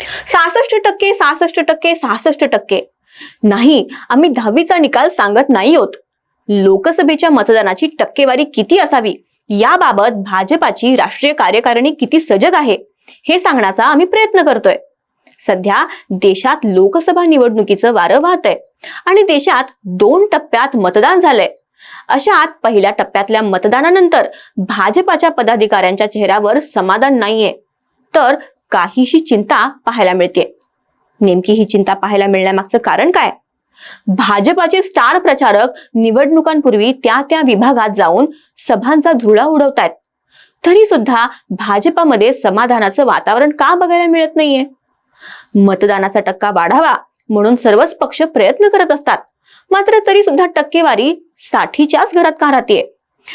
सहासष्ट टक्के सहासष्ट टक्के सहासष्ट टक्के. नाही आम्ही दहावीचा निकाल सांगत नाही आहोत लोकसभेच्या मतदानाची टक्केवारी किती असावी? याबाबत भाजपाची राष्ट्रीय कार्यकारिणी किती सजग आहे? हे सांगण्याचा आम्ही प्रयत्न करतोय. सध्या देशात लोकसभा निवडणुकीचं वारं वाहतंय आणि देशात दोन टप्प्यात मतदान झालंय. अशात पहिल्या टप्प्यातल्या मतदानानंतर भाजपाच्या पदाधिकाऱ्यांच्या चेहऱ्यावर समाधान नाहीये. तर काहीशी चिंता पाहायला मिळते. नेमकी ही चिंता पाहायला मिळण्यामागचं कारण काय? भाजपाचे स्टार प्रचारक निवडणुकांपूर्वी त्या त्या विभागात जाऊन सभांचा धुळा उडवतायत. तरी सुद्धा भाजपामध्ये समाधानाचं वातावरण का बघायला मिळत नाहीये? मतदानाचा टक्का वाढावा म्हणून सर्वच पक्ष प्रयत्न करत असतात. मात्र तरी सुद्धा टक्केवारी साठीच्याच घरात का राहतेय?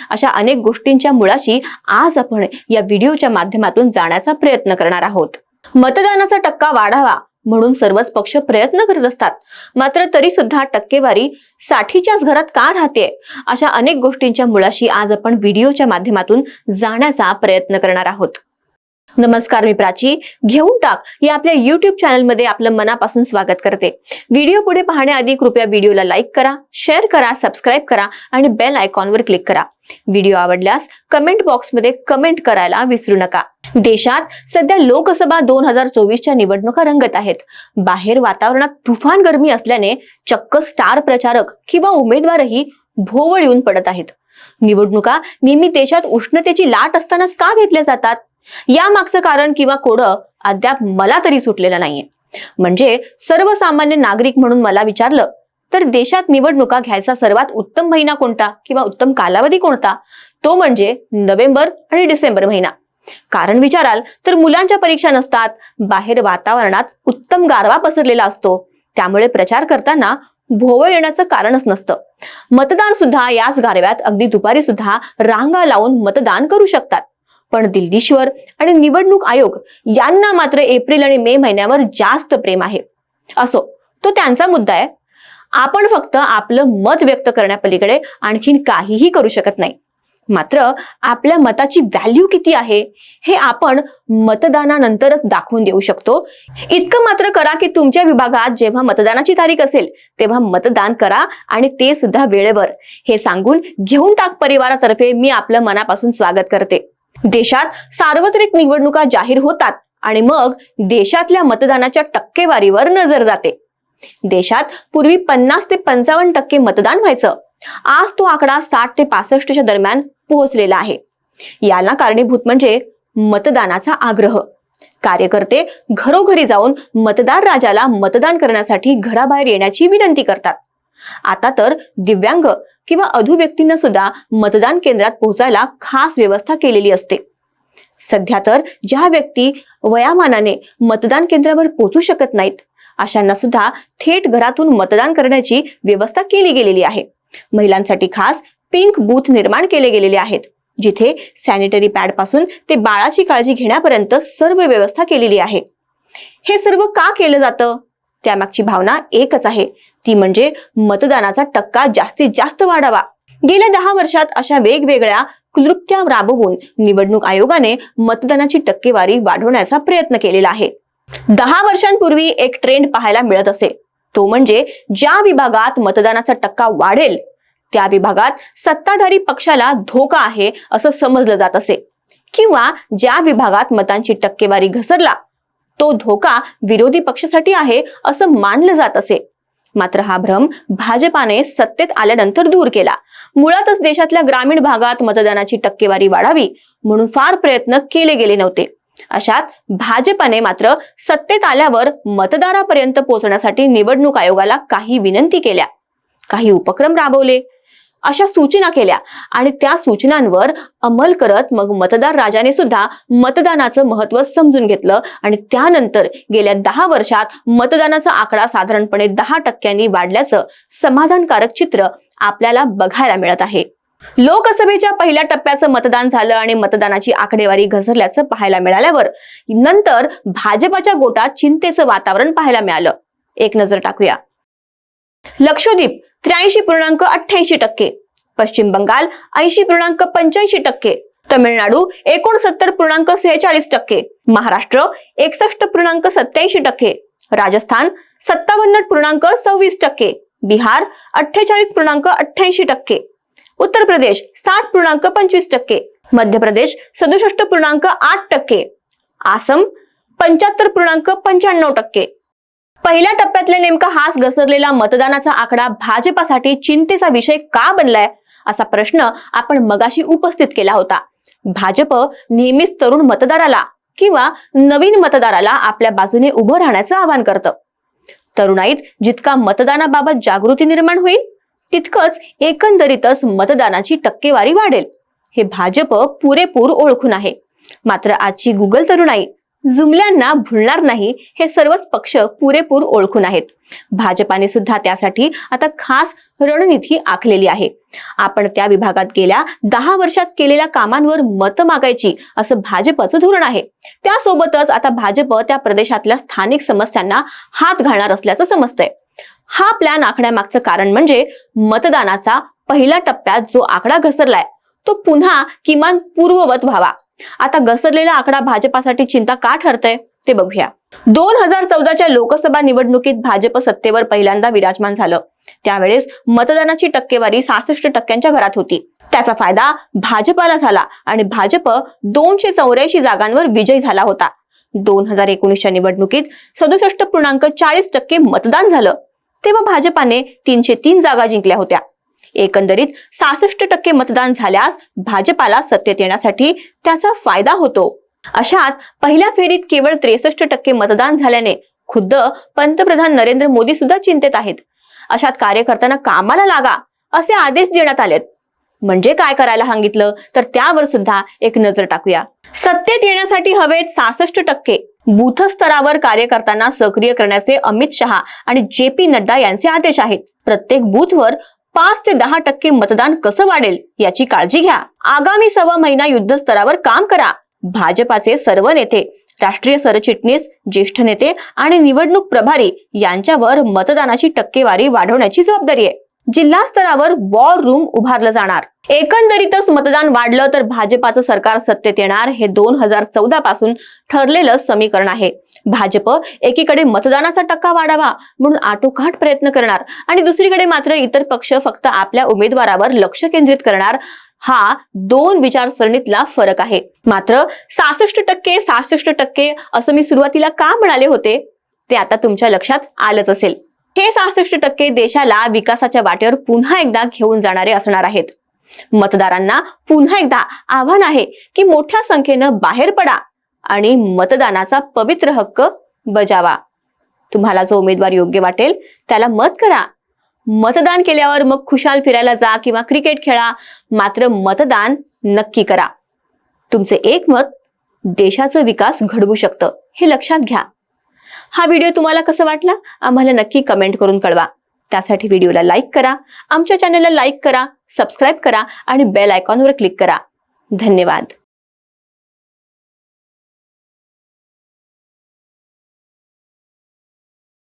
अशा अनेक गोष्टींच्या मुळाशी आज आपण या व्हिडिओच्या माध्यमातून जाण्याचा प्रयत्न करणार आहोत. मतदानाचा टक्का वाढावा म्हणून सर्वच पक्ष प्रयत्न करत असतात. मात्र तरी सुद्धा टक्केवारी साठीच्याच घरात का राहते अशा अनेक गोष्टींच्या मुळाशी आज आपण व्हिडिओच्या माध्यमातून जाण्याचा प्रयत्न करणार आहोत. नमस्कार मी प्राची. घेऊन टाक या आपल्या युट्यूब चॅनलमध्ये आपलं मनापासून स्वागत करते. व्हिडिओ पुढे पाहण्याआधी कृपया व्हिडिओला लाईक करा शेअर करा सबस्क्राईब करा आणि बेल आयकॉनवर क्लिक करा. व्हिडिओ आवडल्यास कमेंट बॉक्समध्ये कमेंट करायला विसरू नका. देशात सध्या लोकसभा दोन हजार चोवीसच्या निवडणुका रंगत आहेत. बाहेर वातावरणात तुफान गरमी असल्याने चक्क स्टार प्रचारक किंवा उमेदवारही भोवळ येऊन पडत आहेत. निवडणुका नेहमी देशात उष्णतेची लाट असतानाच का घेतल्या जातात? यामागचं कारण किंवा कोडं अद्याप मला तरी सुटलेलं नाहीये. म्हणजे सर्वसामान्य नागरिक म्हणून मला विचारलं तर देशात निवडणुका घ्यायचा सर्वात उत्तम महिना कोणता किंवा उत्तम कालावधी कोणता? तो म्हणजे नोव्हेंबर आणि डिसेंबर महिना. कारण विचाराल तर मुलांच्या परीक्षा नसतात बाहेर वातावरणात उत्तम गारवा पसरलेला असतो. त्यामुळे प्रचार करताना भोवळ येण्याचं कारणच नसतं. मतदान सुद्धा याच गारव्यात अगदी दुपारी सुद्धा रांगा लावून मतदान करू शकतात. पण दिल्लीश्वर आणि निवडणूक आयोग यांना मात्र एप्रिल आणि मे महिन्यावर जास्त प्रेम आहे. असो तो त्यांचा मुद्दा आहे. आपण फक्त आपलं मत व्यक्त करण्यापलीकडे आणखीन काहीही करू शकत नाही. मात्र आपल्या मताची व्हॅल्यू किती आहे हे आपण मतदानानंतरच दाखवून देऊ शकतो. इतकं मात्र करा की तुमच्या विभागात जेव्हा मतदानाची तारीख असेल तेव्हा मतदान करा आणि ते सुद्धा वेळेवर. हे सांगून घेऊन टाक परिवारातर्फे मी आपलं मनापासून स्वागत करते. देशात सार्वत्रिक निवडणुका जाहीर होतात आणि मग देशातल्या मतदानाच्या टक्केवारीवर नजर जाते. देशात पूर्वी पन्नास ते पंचावन्न टक्के मतदान व्हायचं. आज तो आकडा साठ ते पासष्टच्या दरम्यान पोहोचलेला आहे. याला कारणीभूत म्हणजे मतदानाचा आग्रह. कार्यकर्ते घरोघरी जाऊन मतदार राजाला मतदान करण्यासाठी घराबाहेर येण्याची विनंती करतात. आता तर दिव्यांग किंवा अधू व्यक्तींना सुद्धा मतदान केंद्रात पोहोचायला खास व्यवस्था केलेली असते. सध्या तर ज्या व्यक्ती वयामानाने मतदान केंद्रावर पोहोचू शकत नाहीत अशांना सुद्धा थेट घरातून मतदान करण्याची व्यवस्था केली गेलेली आहे. महिलांसाठी खास पिंक बूथ निर्माण केले गेलेले आहेत जिथे सॅनिटरी पॅडपासून ते बाळाची काळजी घेण्यापर्यंत सर्व व्यवस्था केलेली आहे. हे सर्व का केलं जातं? त्यामागची भावना एकच आहे. ती म्हणजे मतदानाचा टक्का जास्तीत जास्त वाढावा. गेल्या दहा वर्षात अशा वेगवेगळ्या क्लृप्त्या राबवून निवडणूक आयोगाने मतदानाची टक्केवारी वाढवण्याचा प्रयत्न केलेला आहे. दहा वर्षांपूर्वी एक ट्रेंड पाहायला मिळत असे. तो म्हणजे ज्या विभागात मतदानाचा टक्का वाढेल त्या विभागात सत्ताधारी पक्षाला धोका आहे असं समजलं जात असे. किंवा ज्या विभागात मतांची टक्केवारी घसरला तो धोका विरोधी पक्षासाठी आहे असं मानलं जात असे. मात्र हा भ्रम भाजपाने सत्तेत आल्यानंतर दूर केला. मुळातच देशातल्या ग्रामीण भागात मतदानाची टक्केवारी वाढावी म्हणून फार प्रयत्न केले गेले नव्हते. अशात भाजपाने मात्र सत्तेत आल्यावर मतदारापर्यंत पोहोचण्यासाठी निवडणूक आयोगाला काही विनंती केल्या. काही उपक्रम राबवले. अशा सूचना केल्या. आणि त्या सूचनांवर अंमल करत मग मतदार राजाने सुद्धा मतदानाचं महत्त्व समजून घेतलं. आणि त्यानंतर गेल्या दहा वर्षात मतदानाचा आकडा साधारणपणे दहा टक्क्यांनी वाढल्याचं समाधानकारक चित्र आपल्याला बघायला मिळत आहे. लोकसभेच्या पहिल्या टप्प्याचं मतदान झालं आणि मतदानाची आकडेवारी घसरल्याचं पाहायला मिळाल्यावर नंतर भाजपाच्या गोटात चिंतेचं वातावरण पाहायला मिळालं. एक नजर टाकूया. लक्षद्वीप त्र्याऐंशी पूर्णांक अठ्ठ्याऐंशी टक्के. पश्चिम बंगाल ऐंशी पूर्णांक पंच्याऐंशी टक्के. तमिळनाडू एकोणसत्तर पूर्णांक सेहेचाळीस टक्के. महाराष्ट्र एकसष्ट पूर्णांक सत्याऐंशी टक्के. राजस्थान सत्तावन्न पूर्णांक सव्वीस टक्के. बिहार अठ्ठेचाळीस पूर्णांक अठ्ठ्याऐंशी टक्के. उत्तर प्रदेश साठ पूर्णांक पंचवीस टक्के. मध्य प्रदेश सदुसष्ट पूर्णांक आठ टक्के. आसम पंच्याहत्तर पूर्णांक पंच्याण्णव टक्के. पहिल्या टप्प्यातले नेमका हाच घसरलेला मतदानाचा आकडा भाजपासाठी चिंतेचा विषय का बनलाय? असा प्रश्न आपण मगाशी उपस्थित केला होता. भाजप नेहमीच तरुण मतदाराला किंवा नवीन मतदाराला आपल्या बाजूने उभं राहण्याचं आवाहन करतं. तरुणाईत जितका मतदानाबाबत जागृती निर्माण होईल तितकंच एकंदरीतच मतदानाची टक्केवारी वाढेल. हे भाजप पुरेपूर ओळखून आहे. मात्र आजची गुगल तरुणाई जुमल्यांना भुलणार नाही हे सर्वच पक्ष पुरेपूर ओळखून आहेत. भाजपाने सुद्धा त्यासाठी आता खास रणनीती आखलेली आहे. आपण त्या विभागात गेल्या दहा वर्षात केलेल्या कामांवर मत मागायची असं भाजपचं धोरण आहे. त्यासोबतच आता भाजप त्या प्रदेशातल्या स्थानिक समस्यांना हात घालणार असल्याचं समजतंय. हा प्लॅन आखण्यामागचं कारण म्हणजे मतदानाचा पहिल्या टप्प्यात जो आकडा घसरलाय तो पुन्हा किमान पूर्ववत व्हावा. आता घसरलेला आकडा भाजपासाठी चिंता का ठरतय ते बघूया. दोन हजार चौदाच्या लोकसभा निवडणुकीत भाजप सत्तेवर पहिल्यांदा विराजमान झालं. त्यावेळेस मतदानाची टक्केवारी सहासष्ट टक्क्यांच्या घरात होती. त्याचा फायदा भाजपाला झाला आणि भाजप दोनशे चौऱ्याऐंशी जागांवर विजयी झाला होता. दोन हजार एकोणीसच्या निवडणुकीत सदुसष्ट पूर्णांक चाळीस टक्के मतदान झालं. तेव्हा भाजपाने तीनशे तीन जागा जिंकल्या होत्या. एकंदरीत सहासष्ट टक्के मतदान झाल्यास भाजपाला सत्तेत येण्यासाठी त्याचा फायदा होतो. अशात पहिल्या फेरीत केवळ त्रेसष्ट टक्के मतदान झाल्याने खुद्द पंतप्रधान नरेंद्र मोदी सुद्धा चिंतेत आहेत. अशात कार्यकर्त्यांना कामाला लागा असे आदेश देण्यात आलेत. म्हणजे काय करायला सांगितलं? तर त्यावर सुद्धा एक नजर टाकूया. सत्तेत येण्यासाठी हवेत सहासष्ट टक्के. बूथ स्तरावर कार्यकर्त्यांना सक्रिय करण्याचे अमित शहा आणि जे पी नड्डा यांचे आदेश आहेत. प्रत्येक बूथवर पाच ते दहा टक्के मतदान कसं वाढेल याची काळजी घ्या. आगामी सव्वा महिना युद्ध स्तरावर काम करा. भाजपाचे सर्व नेते राष्ट्रीय सरचिटणीस ज्येष्ठ नेते आणि निवडणूक प्रभारी यांच्यावर मतदानाची टक्केवारी वाढवण्याची जबाबदारी आहे. जिल्हा स्तरावर वॉर रूम उभारलं जाणार. एकंदरीतच मतदान वाढलं तर भाजपाचं सरकार सत्तेत येणार हे दोन हजार चौदा पासून ठरलेलं समीकरण आहे. भाजप एकीकडे मतदानाचा टक्का वाढावा म्हणून आटोकाट प्रयत्न करणार आणि दुसरीकडे मात्र इतर पक्ष फक्त आपल्या उमेदवारावर लक्ष केंद्रित करणार हा दोन विचारसरणीतला फरक आहे. मात्र सहासष्ट टक्के सहासष्ट टक्के असं मी सुरुवातीला का म्हणाले होते? ते आता तुमच्या लक्षात आलंच असेल. हे सहासष्ट टक्के देशाला विकासाच्या वाटेवर पुन्हा एकदा घेऊन जाणारे असणार आहेत. मतदारांना पुन्हा एकदा आव्हान आहे की मोठ्या संख्येनं बाहेर पडा. आणि मतदानाचा पवित्र हक्क बजावा. तुम्हाला जो उमेदवार योग्य वाटेल त्याला मत करा. मतदान केल्यावर मग खुशाल फिरायला जा किंवा क्रिकेट खेळा मात्र मतदान नक्की करा. तुमचे एक मत देशाचा विकास घडवू शकतं हे लक्षात घ्या. हा व्हिडिओ तुम्हाला कसा वाटला आम्हाला नक्की कमेंट करून कळवा. त्यासाठी व्हिडिओला लाईक करा आमच्या चॅनलला लाईक करा सबस्क्राईब करा आणि बेल आयकॉनवर क्लिक करा. धन्यवाद.